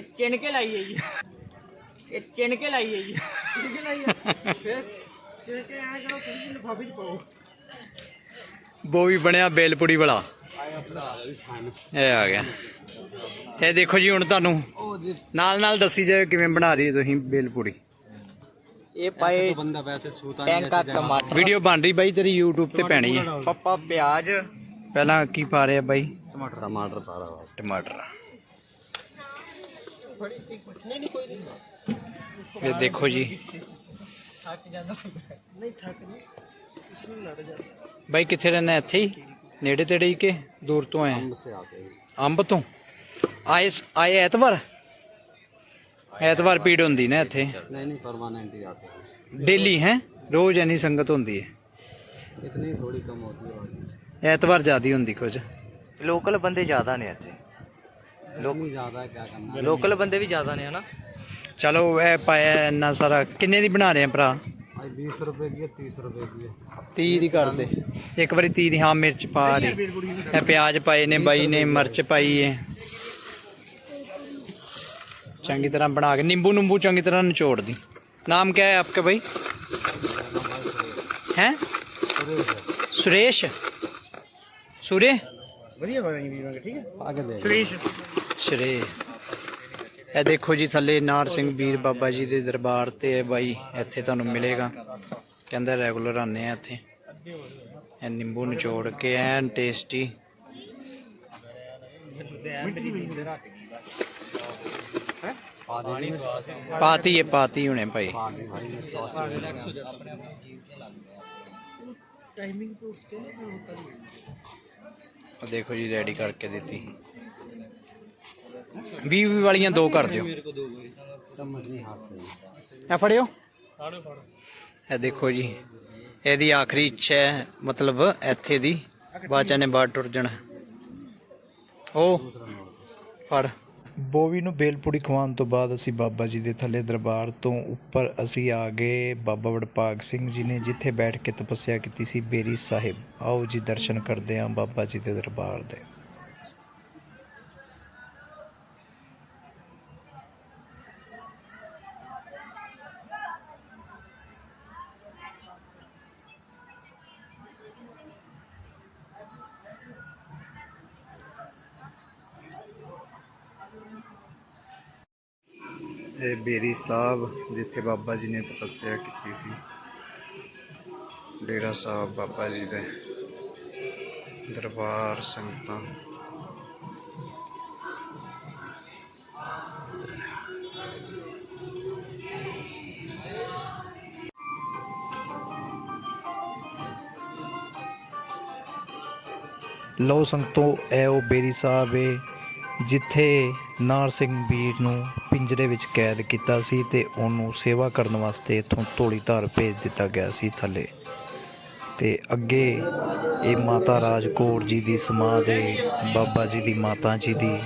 ਇਹ ਚਿਣ ਕੇ ਲਾਈ ਹੈ ਜੀ। ਇਹ ਚਿਣ ਕੇ ਲਾਈ ਹੈ ਜੀ। ਚਿਣ ਕੇ ਲਾਈ ਹੈ। ਫਿਰ ਚਿਣ ਕੇ ਐਂ ਕਰੋ ਤੁਸੀਂ ਲਿਫਾਫੇ ਚ ਪਾਓ। ਬੋਵੀ ਬਣਿਆ ਬੇਲਪੁੜੀ ਵਾਲਾ। ਇਹ ਆ ਗਿਆ। ਇਹ ਦੇਖੋ ਜੀ ਹੁਣ ਤੁਹਾਨੂੰ। ਨਾਲ ਨਾਲ ਦੱਸੀ ਜਾਏ ਕਿਵੇਂ ਬਣਾ ਰਹੀ ਤੁਸੀਂ ਬੇਲਪੁੜੀ। ਇਹ ਪਾਏ ਬੰਦਾ ਵੈਸੇ ਛੂਤਾ ਟੈਂਕਾ ਟਮਾਟਰ। ਵੀਡੀਓ ਬਣ ਰਹੀ ਬਾਈ ਤੇਰੀ YouTube ਤੇ ਪੈਣੀ ਹੈ। ਪੱਪਾ ਪਿਆਜ਼। ਪਹਿਲਾਂ ਕੀ ਪਾ ਰਿਹਾ ਬਾਈ? ਟਮਾਟਰ ਟਮਾਟਰ ਸਾਰਾ ਵਾ। ਟਮਾਟਰ। ਨਹੀਂ ਇਹ ਦੇਖੋ ਜੀ। ਥੱਕ ਜਾਂਦਾ ਨਹੀਂ ਥੱਕ ਨਹੀਂ। ਇਸ ਨੂੰ ਲੜ ਜਾਂਦਾ ਬਾਈ ਕਿੱਥੇ ਰਹਿਣਾ ਇੱਥੇ ਹੀ? ਨੇੜੇ ਤੇੜੇ ਹੀ ਕਿ ਦੂਰ ਤੋਂ ਆਏ ਅੰਬ ਤੋਂ? ਆਏ ਆਏ ਐਤਵਾਰ? ਐਤਵਾਰ ਪੀੜ ਹੁੰਦੀ ਨਾ ਇੱਥੇ। ਨਹੀਂ ਨਹੀਂ ਪਰਮਾਨੈਂਟ ਹੀ ਆਤੇ ਡੇਲੀ ਹੈ? ਰੋਜ਼ ਐਨੀ ਸੰਗਤ ਹੁੰਦੀ ਹੈ। ਇਤਨੀ ਥੋੜੀ ਕਮ ਹੋਤੀ ਹੈ। ਐਤਵਾਰ ਜ਼ਿਆਦਾ ਹੁੰਦੀ ਕੁਝ। ਲੋਕਲ ਬੰਦੇ ਜ਼ਿਆਦਾ ਨੇ ਇੱਥੇ। इतनी ज्यादा है क्या करना ਲੋਕਲ ਬੰਦੇ ਵੀ ਜ਼ਿਆਦਾ ਨੇ ਹਨਾ ਚਲੋ ਇਹ ਪਾਇਆ ਇੰਨਾ ਸਾਰਾ ਕਿੰਨੇ ਦੀ ਬਣਾ ਰਹੇ ਆ ਭਰਾ भाई बीस रुपए की है तीस रुपए की है 30 ਦੀ ਕਰ ਦੇ ਇੱਕ ਵਾਰੀ 30 ਦੀ ਹਾਂ ਮਿਰਚ ਪਾ ਦੇ ਇਹ ਪਿਆਜ਼ ਪਾਏ ਨੇ ਬਾਈ ਨੇ ਮਿਰਚ ਪਾਈ ਹੈ ਚੰਗੀ ਤਰ੍ਹਾਂ ਬਣਾ ਕੇ ਨਿੰਬੂ ਨਿੰਬੂ ਚੰਗੀ ਤਰ੍ਹਾਂ ਨਿਚੋੜ ਦੀ ਨਾਮ क्या है आपका भाई हैं सुरेश सुरे ਵਧੀਆ ਬਣਾਈ ਵੀਰਾਂ ਠੀਕ ਹੈ आगे दे ਸੁਰੇਸ਼ ਸ਼ਰੇ। ਇਹ ਦੇਖੋ ਜੀ ਥੱਲੇ ਨਾਰ ਸਿੰਘ ਵੀਰ ਬਾਬਾ ਜੀ ਦੇ ਦਰਬਾਰ ਤੇ ਹੈ ਬਾਈ ਇੱਥੇ ਤੁਹਾਨੂੰ ਮਿਲੇਗਾ। ਕਹਿੰਦਾ ਰੈਗੂਲਰ ਆਨੇ ਆ ਇੱਥੇ। ਇਹ ਨਿੰਬੂ ਨਿਚੋੜ ਕੇ, ਐਨ ਟੇਸਟੀ ਪਾਤੀ ਇਹ ਪਾਤੀ ਹੁਣੇ ਭਾਈ। ਟਾਈਮਿੰਗ ਦੇਖੋ ਜੀ ਰੈਡੀ ਕਰਕੇ ਦਿੱਤੀ। 20 ਵਾਲੀਆਂ ਦੋ ਕਰ ਦਿਓ। ਆ ਫੜਿਓ। ਇਹ ਦੇਖੋ ਜੀ, ਇਹਦੀ ਆਖਰੀ ਇੱਛਾ ਮਤਲਬ ਇੱਥੇ ਦੀ ਬਾਚਾ ਨੇ ਬਾਹਰ ਟੁਰ ਜਾਣਾ। ਉਹ ਫੜ। ਬੋਵੀ ਨੂੰ ਬੇਲਪੂੜੀ ਖਵਾਉਣ ਤੋਂ ਬਾਅਦ ਅਸੀਂ ਬਾਬਾ ਜੀ ਦੇ ਥੱਲੇ ਦਰਬਾਰ ਤੋਂ ਉੱਪਰ ਅਸੀਂ ਆ ਗਏ। ਬਾਬਾ ਵਡਪਾਗ ਸਿੰਘ ਜੀ ਨੇ ਜਿੱਥੇ ਬੈਠ ਕੇ ਤਪੱਸਿਆ ਕੀਤੀ ਸੀ ਬੇਰੀ ਸਾਹਿਬ। ਆਓ ਜੀ ਦਰਸ਼ਨ ਕਰਦੇ ਹਾਂ ਬਾਬਾ ਜੀ ਦੇ ਦਰਬਾਰ ਦੇ। ਇਹ ਬੇਰੀ ਸਾਹਿਬ, ਜਿੱਥੇ ਬਾਬਾ ਜੀ ਨੇ ਤਪੱਸਿਆ ਕੀਤੀ ਸੀ। ਡੇਰਾ ਸਾਹਿਬ ਬਾਬਾ ਜੀ ਦੇ ਦਰਬਾਰ ਸੰਗਤਾਂ। ਲੋ ਸੰਗਤੋ, ਇਹ ਉਹ ਬੇਰੀ ਸਾਹਿਬ ਏ। ਜਿੱਥੇ ਨਾਰ ਸਿੰਘ ਵੀਰ ਨੂੰ ਪਿੰਜਰੇ ਵਿੱਚ ਕੈਦ ਕੀਤਾ ਸੀ ਤੇ ਉਹਨੂੰ ਸੇਵਾ ਕਰਨ ਵਾਸਤੇ ਇਥੋਂ ਧੌਲੀ ਧਾਰ ਭੇਜ ਦਿੱਤਾ ਗਿਆ ਸੀ ਥੱਲੇ। ਤੇ ਅੱਗੇ ਇਹ ਮਾਤਾ ਰਾਜ ਕੌਰ ਜੀ ਦੀ ਸਮਾਧ ਹੈ ਬਾਬਾ ਜੀ ਦੀ ਮਾਤਾ ਜੀ ਦੀ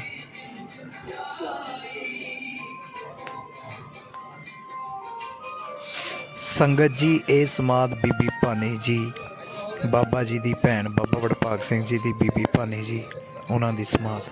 ਸੰਗਤ ਜੀ, ਇਹ ਸਮਾਧ ਬੀਬੀ ਭਾਨੀ ਜੀ, ਬਾਬਾ ਜੀ ਦੀ ਭੈਣ ਬਾਬਾ ਵਡਭਾਗ ਸਿੰਘ ਜੀ ਦੀ ਬੀਬੀ ਭਾਨੀ ਜੀ, ਉਹਨਾਂ ਦੀ ਸਮਾਧ।